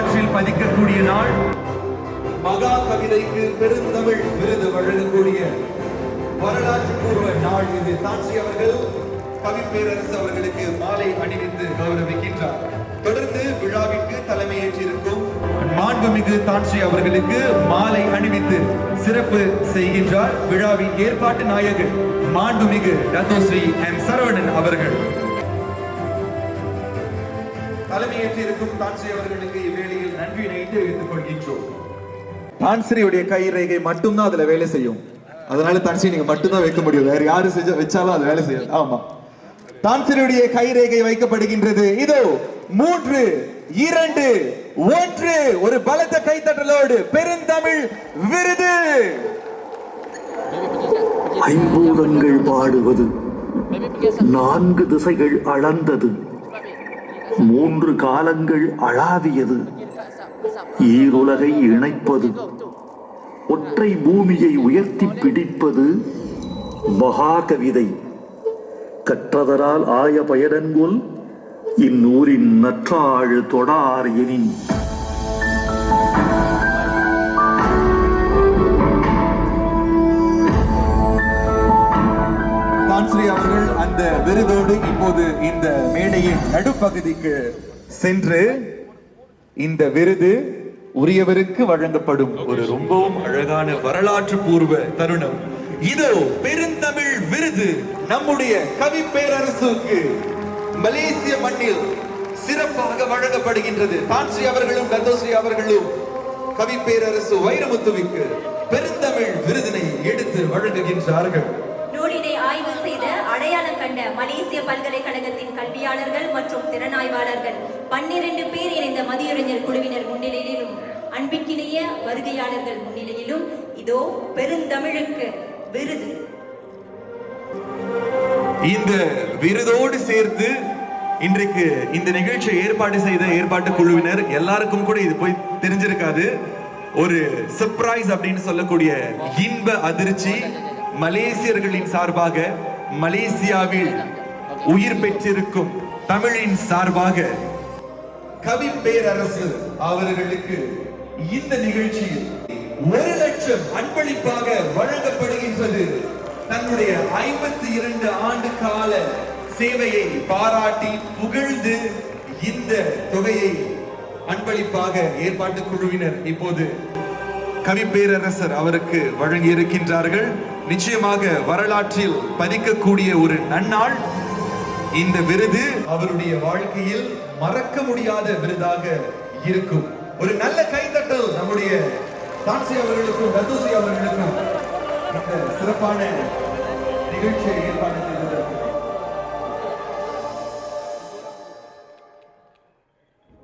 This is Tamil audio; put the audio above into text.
வரலாற்றில் பதிக்கக்கூடிய நாள். மகா கவிதைக்கு பெருந்தமிழ் விருது வழங்கக்கூடிய வரலாற்று பூர்வ நாள் இது. தாட்சி அவர்கள் கவி பேரரசு அவர்களுக்கு மாலை அணிவித்து கௌரவிக்கின்றார். தொடர்ந்து விழாவிற்கு தலைமையேற்றிருக்கும் மாண்புமிகு தாட்சி அவர்களுக்கு மாலை அணிவித்து சிறப்பு செய்கின்றார். விழாவின் ஏற்பாட்டு நாயகர் மாண்புமிகு ரத்னஸ்ரீ எம் சரவணன் அவர்கள். தலைமையேற்றிருக்கும் தாட்சி அவர்களுக்கு இவ்வேளையில் நன்றியினை தெரிவித்துக் கொள்கின்றோம் தான்சிரியுடைய கை ரேகை மட்டும்தான் அதுல வேலை செய்யும். அதனால தான்சிரி நீங்க மட்டும்தான் வைக்க முடியும். வேற யாரு செஞ்ச வச்சாலும் அது வேலை செய்யாது. ஆமா. தான்சிரியுடைய கை ரேகை வைக்கப்படுகின்றது. இதோ மூன்று இரண்டு ஒன்று. ஒரு பலத்த கைத்தட்டலோடு பெருந்தமிழ் விருது. ஐம்பூதங்கள் பாடுவது. நான்கு திசைகள் அளந்தது. மூன்று காலங்கள் அளாவியது ஈருலகை இணைப்பது ஒற்றை பூமியை உயர்த்தி பிடிப்பது மகாகவிதை. கற்றதரால் ஆய பயனன்கொல் இந்நூரின் நற்றாழ் தொடார் எனின் அவர்கள் அந்த விருதோடு இப்போது இந்த மேடையின் நடுப்பகுதிக்கு சென்று இந்த விருது உரியவருக்கு வழங்கப்படும். ஒரு ரொம்பவும் அழகான வரலாற்று பூர்வ தருணம். இதோ பெருந்தமிழ் விருது நம்முடைய கவி பேரரசுக்கு மலேசிய மண்ணில் சிறப்பாக வழங்கப்படுகின்றது. தான்ஸ்ரீ அவர்களும் கந்தோஸ்ரீ அவர்களும் கவி பேரரசு வைரமுத்துவிற்கு பெருந்தமிழ் விருதினை எடுத்து வழங்குகின்றார்கள். கழகத்தின் கல்வியாளர்கள் மற்றும் திறனாய்வாளர்கள் பன்னிரண்டு பேர் இணைந்த மதியுரைஞர் குழுவினர் முன்னிலையிலும் அன்பிற்கிணைய வருகையாளர்கள் முன்னிலையிலும் இதோ பெருந்தமிழுக்கு விருது. இந்த விருதோடு சேர்த்து இன்றைக்கு இந்த நிகழ்ச்சியை ஏற்பாடு செய்த ஏற்பாட்டு குழுவினர் எல்லாருக்கும் கூட இது போய் தெரிஞ்சிருக்காது. ஒரு சர்ப்ரைஸ் அப்படின்னு சொல்லக்கூடிய இன்ப அதிர்ச்சி மலேசியர்களின் சார்பாக மலேசியாவில் உயிர் பெற்றிருக்கும் தமிழின் சார்பாக கவி பேரரசு அவர்களுக்கு இந்த நிகழ்ச்சியில் ஒரு லட்சம் அன்பளிப்பாக வழங்கப்படுகின்றது. தன்னுடைய ஐம்பத்தி இரண்டு ஆண்டு கால சேவையை பாராட்டி புகழ்ந்து இந்த தொகையை அன்பளிப்பாக ஏற்பாட்டு குழுவினர் இப்போது கவி பேரரசர் அவருக்கு வழங்கி இருக்கின்றார்கள் நிச்சயமாக வரலாற்றில் பதிக்கக்கூடிய ஒரு நன்னாள் இந்த விருது அவருடைய வாழ்க்கையில் மறக்க முடியாத விருதாக இருக்கும். ஒரு நல்ல கைத்தட்டல் நம்முடைய தான்சி அவர்களுக்கும் ரத்துசி அவர்களுக்கும். இந்த சிறப்பான நிகழ்ச்சியை ஏற்பாடு